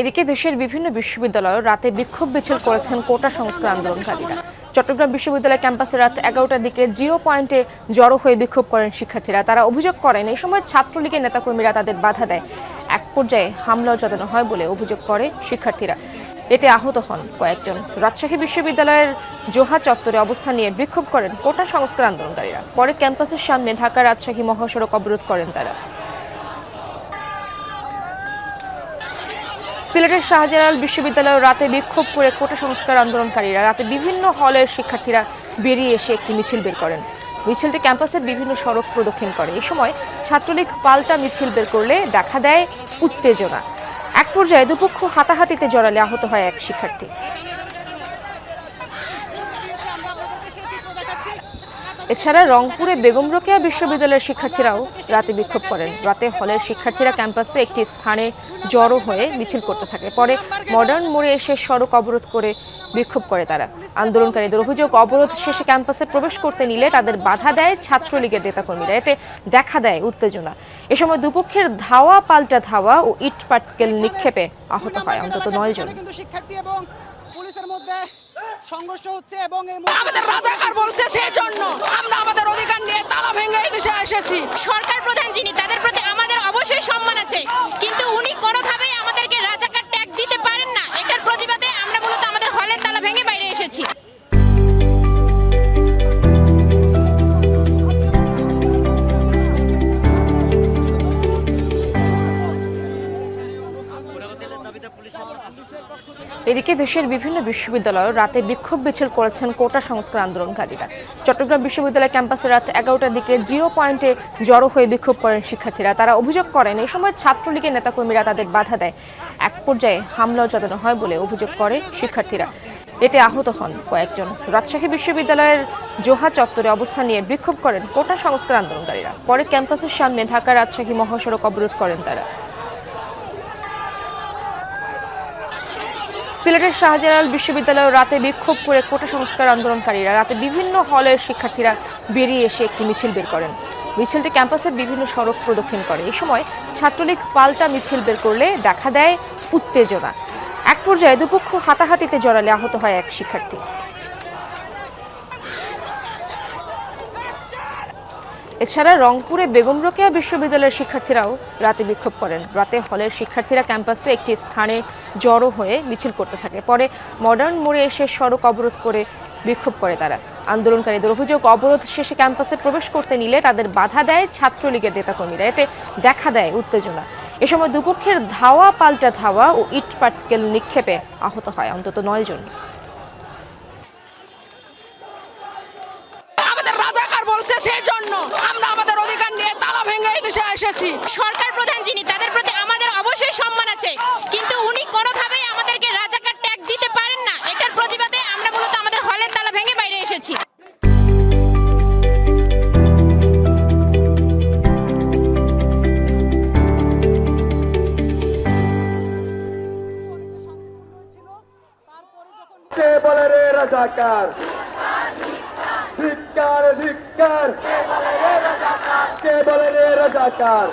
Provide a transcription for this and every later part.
এদিকে দেশের বিভিন্ন বিশ্ববিদ্যালয়ে রাতে বিক্ষোভ মিছিল করেছেন কোটা সংস্কার আন্দোলনকারীরা। চট্টগ্রাম বিশ্ববিদ্যালয় ক্যাম্পাসে রাত এগারোটার দিকে জিরো পয়েন্টে জড়ো হয়ে বিক্ষোভ করেন শিক্ষার্থীরা। তারা অভিযোগ করেন, এই সময় ছাত্রলীগের নেতাকর্মীরা তাদের বাধা দেয়। এক পর্যায়ে হামলাও চালানো হয় বলে অভিযোগ করে শিক্ষার্থীরা। এতে আহত হন কয়েকজন। রাজশাহী বিশ্ববিদ্যালয়ের জোহা চত্বরে অবস্থান নিয়ে বিক্ষোভ করেন কোটা সংস্কার আন্দোলনকারীরা। পরে ক্যাম্পাসের সামনে ঢাকা রাজশাহী মহাসড়ক অবরোধ করেন তারা। সিলেটের শাহজালাল বিশ্ববিদ্যালয়ের রাতে বিক্ষোভ করে কোটা সংস্কার আন্দোলনকারীরা রাতে বিভিন্ন হলের শিক্ষার্থীরা বেরিয়ে এসে একটি মিছিল বের করেন। মিছিলটি ক্যাম্পাসের বিভিন্ন সড়ক প্রদক্ষিণ করে। এই সময় ছাত্রলীগ পাল্টা মিছিল বের করলে দেখা দেয় উত্তেজনা। এক পর্যায়ে দুপক্ষ হাতাহাতিতে জড়ালে আহত হয় এক শিক্ষার্থী। এছাড়া রংপুরে বেগম রোকেয়া বিশ্ববিদ্যালয়ের শিক্ষার্থীরাও রাতে বিক্ষোভ করেন। রাতে হলের শিক্ষার্থীরা ক্যাম্পাসে একটি স্থানে জড়ো হয়ে মিছিল করতে থাকে। পরে মডার্ন মোড়ে এসে সড়ক অবরোধ করে বিক্ষোভ করে তারা। আন্দোলনকারীদের অভিযোগ, অবরোধ শেষে ক্যাম্পাসে প্রবেশ করতে নিলে তাদের বাধা দেয় ছাত্রলীগের নেতাকর্মীরা। এতে দেখা দেয় উত্তেজনা। এ সময় দুপক্ষের ধাওয়া, পাল্টা ধাওয়া ও ইট পাটকেল নিক্ষেপে আহত হয় অন্তত নয় জন। শিক্ষার্থী এবং পুলিশের মধ্যে সংঘর্ষ হচ্ছে এবং আমাদের রাজাকার বলছে সেই জন্য আমরা আমাদের অধিকার নিয়ে তালা ভেঙে এই দেশে এসেছি। সরকার প্রধান যিনি তাদের প্রতি আমাদের অবশ্যই সম্মান আছে। এদিকে দেশের বিভিন্ন বিশ্ববিদ্যালয়ে রাতে বিক্ষোভ মিছিল করেছেন কোটা সংস্কার আন্দোলনকারীরা। চট্টগ্রাম বিশ্ববিদ্যালয় ক্যাম্পাসে রাত এগারোটার দিকে জিরো পয়েন্টে জড়ো হয়ে বিক্ষোভ করেন শিক্ষার্থীরা। তারা অভিযোগ করেন এই সময় ছাত্রলীগের নেতাকর্মীরা তাদের বাধা দেয়। এক পর্যায়ে হামলাও চালানো হয় বলে অভিযোগ করে শিক্ষার্থীরা। এতে আহত হন কয়েকজন। রাজশাহী বিশ্ববিদ্যালয়ের জোহা চত্বরে অবস্থান নিয়ে বিক্ষোভ করেন কোটা সংস্কার আন্দোলনকারীরা। পরে ক্যাম্পাসের সামনে ঢাকা রাজশাহী মহাসড়ক অবরোধ করেন তারা। সিলেটের শাহজালাল বিশ্ববিদ্যালয়ে রাতে বিক্ষোভ করে কোটা সংস্কার আন্দোলনকারীরা রাতে বিভিন্ন হলের শিক্ষার্থীরা বেরিয়ে এসে একটি মিছিল বের করেন। মিছিলটি ক্যাম্পাসের বিভিন্ন সড়ক প্রদক্ষিণ করে। এই সময় ছাত্রলীগ পাল্টা মিছিল বের করলে দেখা দেয় উত্তেজনা। এক পর্যায়ে দুপক্ষ হাতাহাতিতে জড়ালে আহত হয় এক শিক্ষার্থী। এছাড়া রংপুরে বেগম রোকেয়া বিশ্ববিদ্যালয়ের শিক্ষার্থীরাও রাতে বিক্ষোভ করেন। রাতে হলের শিক্ষার্থীরা ক্যাম্পাসে একটি স্থানে জড়ো হয়ে মিছিল করতে থাকে। পরে মডার্ন মোড়ে এসে সড়ক অবরোধ করে বিক্ষোভ করে তারা। আন্দোলনকারীদের অভিযোগ, অবরোধ শেষে ক্যাম্পাসে প্রবেশ করতে নিলে তাদের বাধা দেয় ছাত্রলীগের নেতাকর্মীরা। এতে দেখা দেয় উত্তেজনা। এ সময় দুপক্ষের ধাওয়া, পাল্টা ধাওয়া ও ইট পাটকেল নিক্ষেপে আহত হয় অন্তত নয় জন আমাদের রাজাকার সেই জন্য আমরা আমাদের অধিকার নিয়ে তালা ভেঙে এই দেশে এসেছি। সরকার প্রধান যিনি তাদের প্রতি আমাদের অবশ্যই সম্মান আছে। কিন্তু উনি কোনোভাবেই আমাদেরকে রাজাকার ট্যাগ দিতে পারেন না। এটার প্রতিবাদে আমরা মূলত আমাদের হলের তালা ভেঙে বাইরে এসেছি। অনেকটা শান্তিপূর্ণ ছিল তারপরে যখন কে বলে রে রাজাকার ধিক্কার ধিক্কার। কে বলে রে রাজাকার।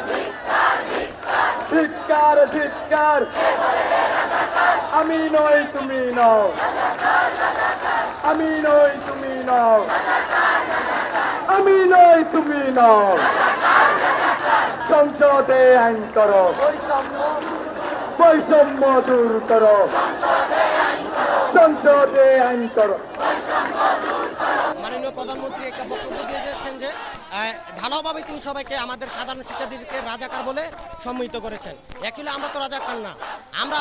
ধিক্কার ধিক্কার। আমি নই, তুমি নও। আমি নই, তুমি নও। আমি নই, তুমি নও। সংসদে আইন করো। বৈষম্য দূর করো। সংসদে আইন করো। মাননীয় প্রধানমন্ত্রী একটা বক্তব্য দিয়ে দিয়েছেন যে ঢালাওভাবে তিনি সবাইকে আমাদের সাধারণ শিক্ষার্থীদেরকে রাজাকার বলে সম্মিলিত করেছেন। অ্যাকচুয়ালি আমরা তো রাজাকার না। আমরা